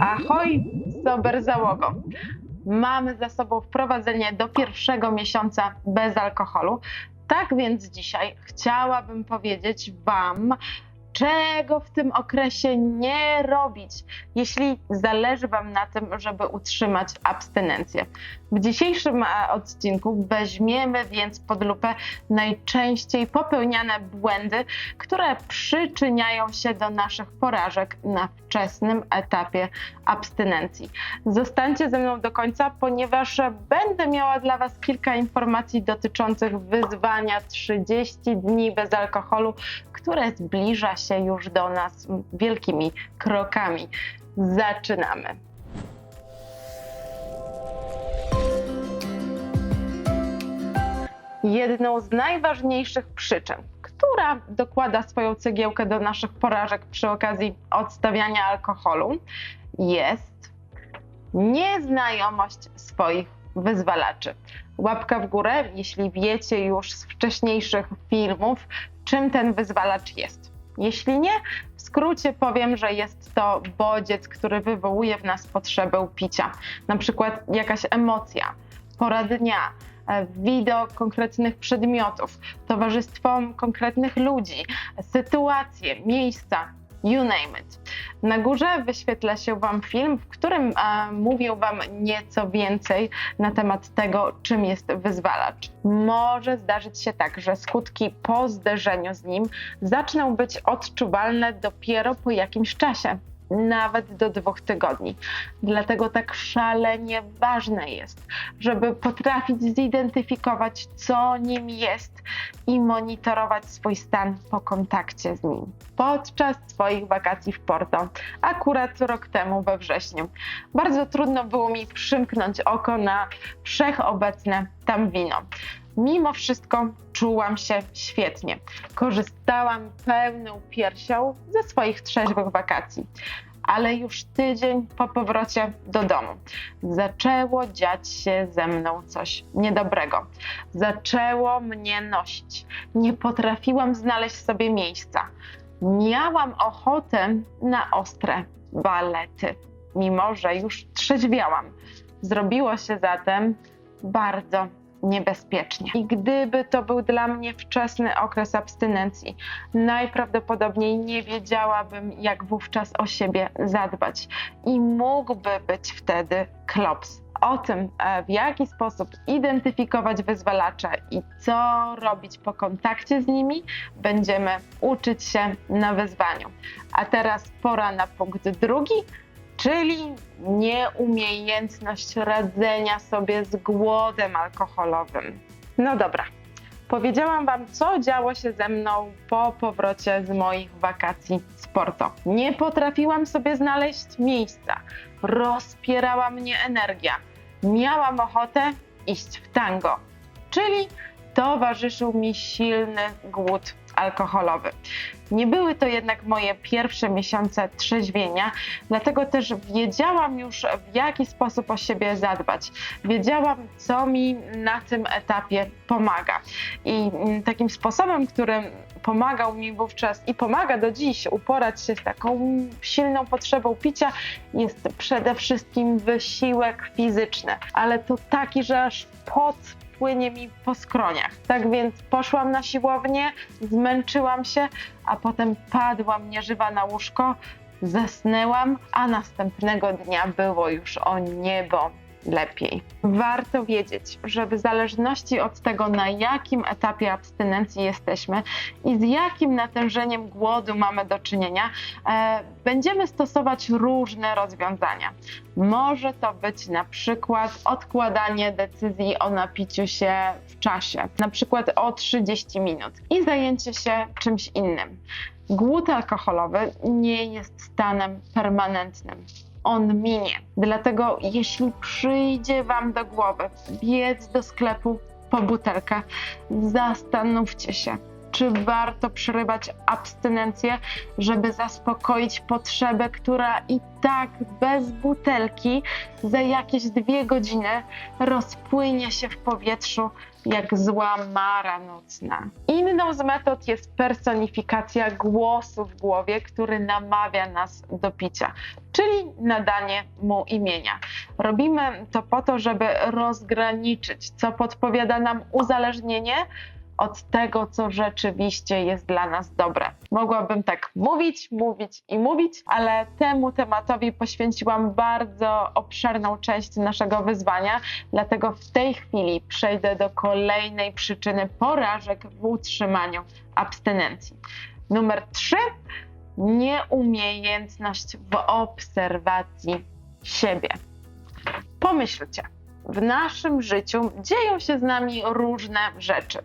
Ahoj, sober załogo. Mamy za sobą wprowadzenie do pierwszego miesiąca bez alkoholu. Tak więc dzisiaj chciałabym powiedzieć Wam, czego w tym okresie nie robić, jeśli zależy Wam na tym, żeby utrzymać abstynencję. W dzisiejszym e, odcinku weźmiemy więc pod lupę najczęściej popełniane błędy, które przyczyniają się do naszych porażek na wczesnym etapie abstynencji. Zostańcie ze mną do końca, ponieważ będę miała dla Was kilka informacji dotyczących wyzwania 30 dni bez alkoholu, które zbliża się już do nas wielkimi krokami. Zaczynamy. Jedną z najważniejszych przyczyn, która dokłada swoją cegiełkę do naszych porażek przy okazji odstawiania alkoholu, jest nieznajomość swoich wyzwalaczy. Łapka w górę, jeśli wiecie już z wcześniejszych filmów, czym ten wyzwalacz jest. Jeśli nie, w skrócie powiem, że jest to bodziec, który wywołuje w nas potrzebę picia. Na przykład jakaś emocja, pora dnia, e, widok konkretnych przedmiotów, towarzystwo konkretnych ludzi, sytuacje, miejsca, you name it. Na górze wyświetla się Wam film, w którym e, mówię Wam nieco więcej na temat tego, czym jest wyzwalacz. Może zdarzyć się tak, że skutki po zderzeniu z nim zaczną być odczuwalne dopiero po jakimś czasie. Nawet do dwóch tygodni. Dlatego tak szalenie ważne jest, żeby potrafić zidentyfikować, co nim jest i monitorować swój stan po kontakcie z nim. Podczas swoich wakacji w Porto, akurat rok temu we wrześniu, bardzo trudno było mi przymknąć oko na wszechobecne tam wino. Mimo wszystko czułam się świetnie. Korzystałam pełną piersią ze swoich trzeźwych wakacji. Ale już tydzień po powrocie do domu zaczęło dziać się ze mną coś niedobrego. Zaczęło mnie nosić. Nie potrafiłam znaleźć sobie miejsca. Miałam ochotę na ostre balety, mimo że już trzeźwiałam. Zrobiło się zatem bardzo niebezpiecznie. I gdyby to był dla mnie wczesny okres abstynencji, najprawdopodobniej nie wiedziałabym, jak wówczas o siebie zadbać. I mógłby być wtedy klops. O tym, e, w jaki sposób identyfikować wyzwalacze i co robić po kontakcie z nimi, będziemy uczyć się na wyzwaniu. A teraz pora na punkt drugi, czyli nieumiejętność radzenia sobie z głodem alkoholowym. No dobra, powiedziałam Wam, co działo się ze mną po powrocie z moich wakacji z Porto. Nie potrafiłam sobie znaleźć miejsca, rozpierała mnie energia, miałam ochotę iść w tango, czyli towarzyszył mi silny głód alkoholowy. Nie były to jednak moje pierwsze miesiące trzeźwienia, dlatego też wiedziałam już, w jaki sposób o siebie zadbać. Wiedziałam, co mi na tym etapie pomaga. I mm, takim sposobem, którym pomagał mi wówczas i pomaga do dziś uporać się z taką silną potrzebą picia, jest przede wszystkim wysiłek fizyczny, ale to taki, że aż pot płynie mi po skroniach. Tak więc poszłam na siłownię, zmęczyłam się, a potem padłam nieżywa na łóżko, zasnęłam, a następnego dnia było już o niebo lepiej. Warto wiedzieć, że w zależności od tego, na jakim etapie abstynencji jesteśmy i z jakim natężeniem głodu mamy do czynienia, e, będziemy stosować różne rozwiązania. Może to być na przykład odkładanie decyzji o napiciu się w czasie, na przykład o 30 minut i zajęcie się czymś innym. Głód alkoholowy nie jest stanem permanentnym on minie. Dlatego jeśli przyjdzie Wam do głowy biec do sklepu po butelkę, zastanówcie się, czy warto przerywać abstynencję, żeby zaspokoić potrzebę, która i tak bez butelki za jakieś dwie godziny rozpłynie się w powietrzu jak zła mara nocna. Inną z metod jest personifikacja głosu w głowie, który namawia nas do picia, czyli nadanie mu imienia. Robimy to po to, żeby rozgraniczyć, co podpowiada nam uzależnienie od tego, co rzeczywiście jest dla nas dobre. Mogłabym tak mówić, mówić i mówić, ale temu tematowi poświęciłam bardzo obszerną część naszego wyzwania, dlatego w tej chwili przejdę do kolejnej przyczyny porażek w utrzymaniu abstynencji. Numer 3 nieumiejętność w obserwacji siebie. Pomyślcie, w naszym życiu dzieją się z nami różne rzeczy.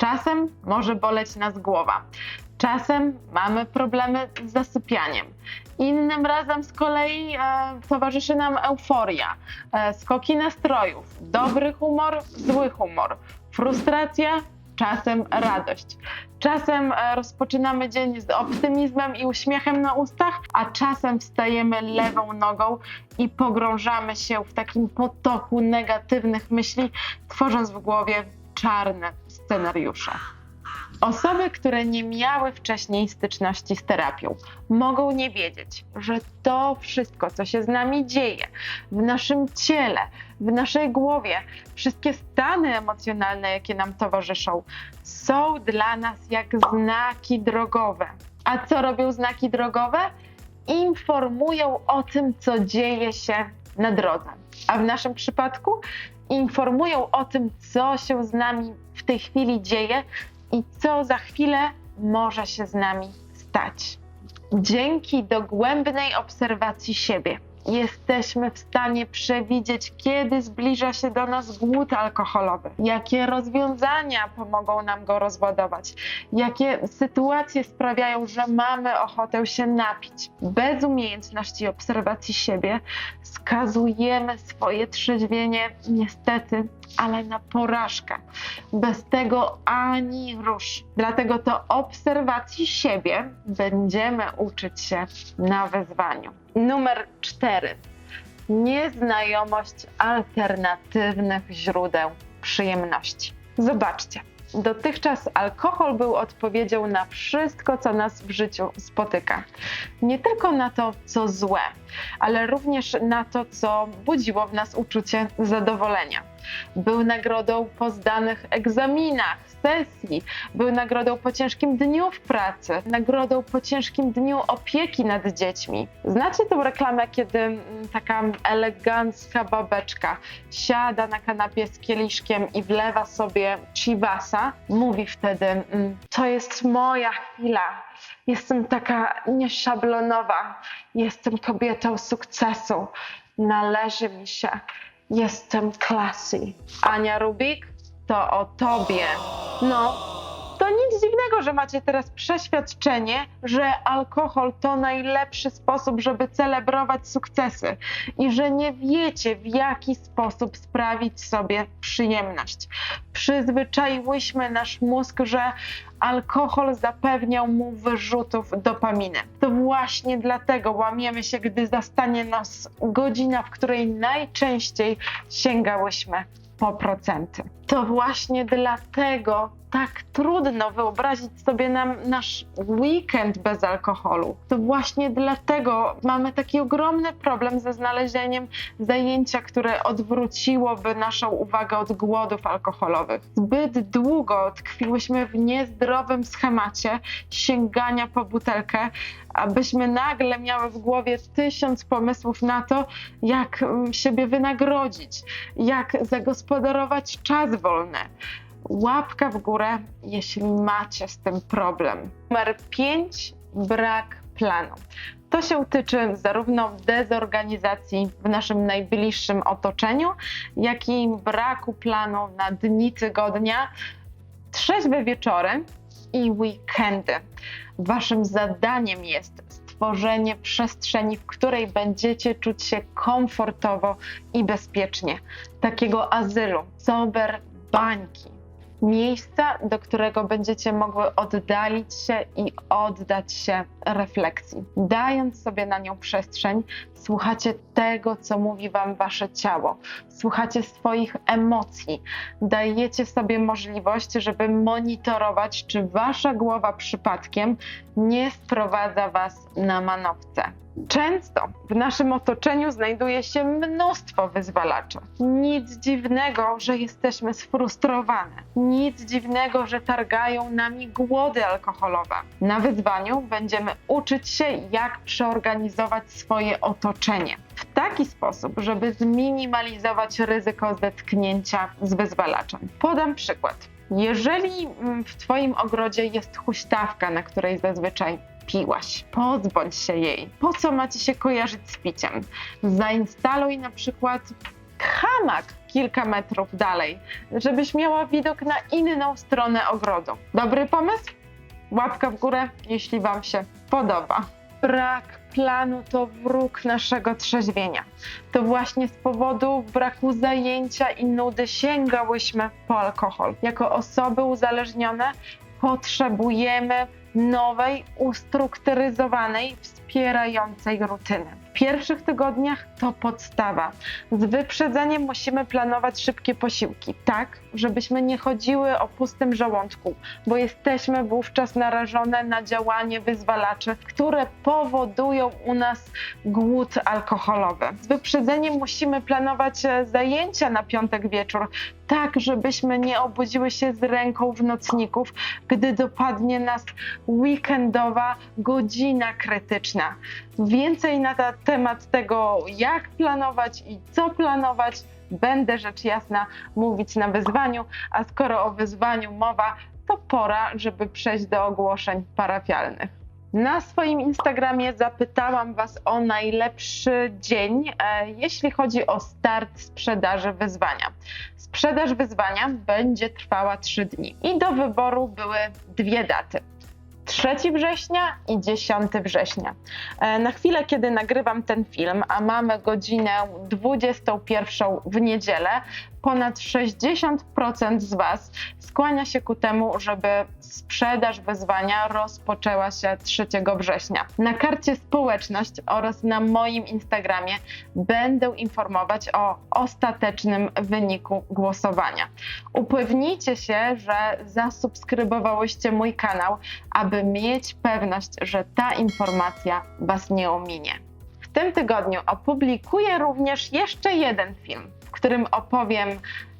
Czasem może boleć nas głowa, czasem mamy problemy z zasypianiem. Innym razem z kolei e, towarzyszy nam euforia, e, skoki nastrojów, dobry humor, zły humor, frustracja, czasem radość. Czasem e, rozpoczynamy dzień z optymizmem i uśmiechem na ustach, a czasem wstajemy lewą nogą i pogrążamy się w takim potoku negatywnych myśli, tworząc w głowie czarne scenariusze. Osoby, które nie miały wcześniej styczności z terapią, mogą nie wiedzieć, że to wszystko, co się z nami dzieje w naszym ciele, w naszej głowie, wszystkie stany emocjonalne, jakie nam towarzyszą, są dla nas jak znaki drogowe. A co robią znaki drogowe? Informują o tym, co dzieje się na drodze. A w naszym przypadku informują o tym, co się z nami w tej chwili dzieje i co za chwilę może się z nami stać. Dzięki dogłębnej obserwacji siebie jesteśmy w stanie przewidzieć, kiedy zbliża się do nas głód alkoholowy, jakie rozwiązania pomogą nam go rozładować, jakie sytuacje sprawiają, że mamy ochotę się napić. Bez umiejętności obserwacji siebie skazujemy swoje trzeźwienie niestety, ale na porażkę. Bez tego ani rusz. Dlatego to obserwacji siebie będziemy uczyć się na wezwaniu. Numer cztery. Nieznajomość alternatywnych źródeł przyjemności. Zobaczcie. Dotychczas alkohol był odpowiedzią na wszystko, co nas w życiu spotyka. Nie tylko na to, co złe, ale również na to, co budziło w nas uczucie zadowolenia. Był nagrodą po zdanych egzaminach, sesji, był nagrodą po ciężkim dniu w pracy, nagrodą po ciężkim dniu opieki nad dziećmi. Znacie tą reklamę, kiedy mm, taka elegancka babeczka siada na kanapie z kieliszkiem i wlewa sobie chivasa? Mówi wtedy, mm, to jest moja chwila, jestem taka nieszablonowa, jestem kobietą sukcesu, należy mi się, jestem classy. Ania Rubik, to o tobie. No, nic dziwnego, że macie teraz przeświadczenie, że alkohol to najlepszy sposób, żeby celebrować sukcesy i że nie wiecie, w jaki sposób sprawić sobie przyjemność. Przyzwyczaiłyśmy nasz mózg, że alkohol zapewniał mu wyrzutów dopaminy. To właśnie dlatego łamiemy się, gdy zastanie nas godzina, w której najczęściej sięgałyśmy po procenty. To właśnie dlatego tak trudno wyobrazić sobie nam nasz weekend bez alkoholu. To właśnie dlatego mamy taki ogromny problem ze znalezieniem zajęcia, które odwróciłoby naszą uwagę od głodów alkoholowych. Zbyt długo tkwiłyśmy w niezdrowym schemacie sięgania po butelkę, abyśmy nagle miały w głowie tysiąc pomysłów na to, jak mm, siebie wynagrodzić, jak zagospodarować czas wolny łapka w górę, jeśli macie z tym problem. Numer 5. Brak planu. To się tyczy zarówno dezorganizacji w naszym najbliższym otoczeniu, jak i braku planu na dni tygodnia, trzeźwe wieczory i weekendy. Waszym zadaniem jest stworzenie przestrzeni, w której będziecie czuć się komfortowo i bezpiecznie. Takiego azylu, sober bańki Miejsca, do którego będziecie mogły oddalić się i oddać się refleksji. Dając sobie na nią przestrzeń, słuchacie tego, co mówi Wam Wasze ciało, słuchacie swoich emocji, dajecie sobie możliwość, żeby monitorować, czy Wasza głowa przypadkiem nie sprowadza Was na manowce. Często w naszym otoczeniu znajduje się mnóstwo wyzwalaczy. Nic dziwnego, że jesteśmy sfrustrowane. Nic dziwnego, że targają nami głody alkoholowe. Na wyzwaniu będziemy uczyć się, jak przeorganizować swoje otoczenie w taki sposób, żeby zminimalizować ryzyko zetknięcia z wyzwalaczem. Podam przykład. Jeżeli mm, w Twoim ogrodzie jest huśtawka, na której zazwyczaj piłaś, pozbądź się jej. Po co macie się kojarzyć z piciem? Zainstaluj na przykład hamak kilka metrów dalej, żebyś miała widok na inną stronę ogrodu. Dobry pomysł? Łapka w górę, jeśli Wam się podoba. Brak planu to wróg naszego trzeźwienia. To właśnie z powodu braku zajęcia i nudy sięgałyśmy po alkohol. Jako osoby uzależnione potrzebujemy nowej, ustrukturyzowanej, wspierającej rutyny. Pierwszych tygodniach to podstawa. Z wyprzedzeniem musimy planować szybkie posiłki, tak, żebyśmy nie chodziły o pustym żołądku, bo jesteśmy wówczas narażone na działanie wyzwalaczy, które powodują u nas głód alkoholowy. Z wyprzedzeniem musimy planować e, zajęcia na piątek wieczór, tak, żebyśmy nie obudziły się z ręką w nocników, gdy dopadnie nas weekendowa godzina krytyczna. Więcej na ta- temat tego, jak planować i co planować, będę rzecz jasna mówić na wyzwaniu, a skoro o wyzwaniu mowa, to pora, żeby przejść do ogłoszeń parafialnych. Na swoim Instagramie zapytałam Was o najlepszy dzień, e, jeśli chodzi o start sprzedaży wyzwania. Sprzedaż wyzwania będzie trwała 3 dni i do wyboru były dwie daty. 3 września i 10 września. E, Na chwilę, kiedy nagrywam ten film, a mamy godzinę 21 w niedzielę, ponad 60% z Was skłania się ku temu, żeby sprzedaż wyzwania rozpoczęła się 3 września. Na karcie społeczność oraz na moim Instagramie będę informować o ostatecznym wyniku głosowania. Upewnijcie się, że zasubskrybowałyście mój kanał, aby mieć pewność, że ta informacja Was nie ominie. W tym tygodniu opublikuję również jeszcze jeden film, w którym opowiem,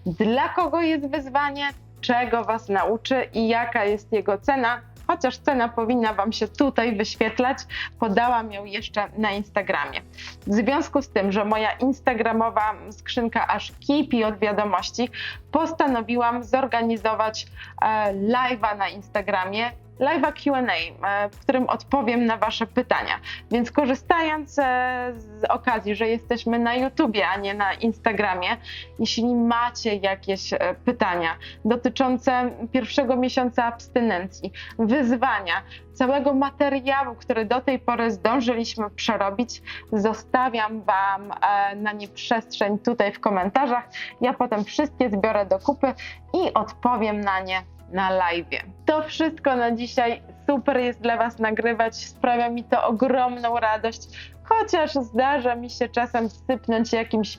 dla kogo jest wyzwanie, czego Was nauczy i jaka jest jego cena. Chociaż cena powinna Wam się tutaj wyświetlać, podałam ją jeszcze na Instagramie. W związku z tym, że moja instagramowa skrzynka aż kipi od wiadomości, postanowiłam zorganizować e, live'a na Instagramie live'a Q&A, e, w którym odpowiem na Wasze pytania. Więc korzystając e, z okazji, że jesteśmy na YouTubie, a nie na Instagramie, jeśli macie jakieś e, pytania dotyczące pierwszego miesiąca abstynencji, wyzwania, całego materiału, który do tej pory zdążyliśmy przerobić, zostawiam Wam na nie przestrzeń tutaj w komentarzach. Ja potem wszystkie zbiorę do kupy i odpowiem na nie na live. To wszystko na dzisiaj. Super jest dla Was nagrywać, sprawia mi to ogromną radość, chociaż zdarza mi się czasem sypnąć jakimś.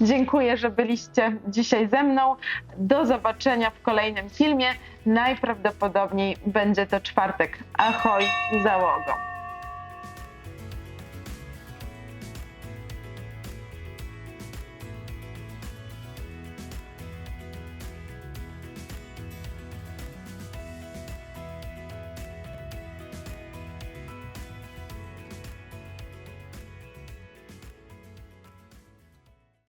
Dziękuję, że byliście dzisiaj ze mną. Do zobaczenia w kolejnym filmie. Najprawdopodobniej będzie to czwartek. Ahoj, załogo.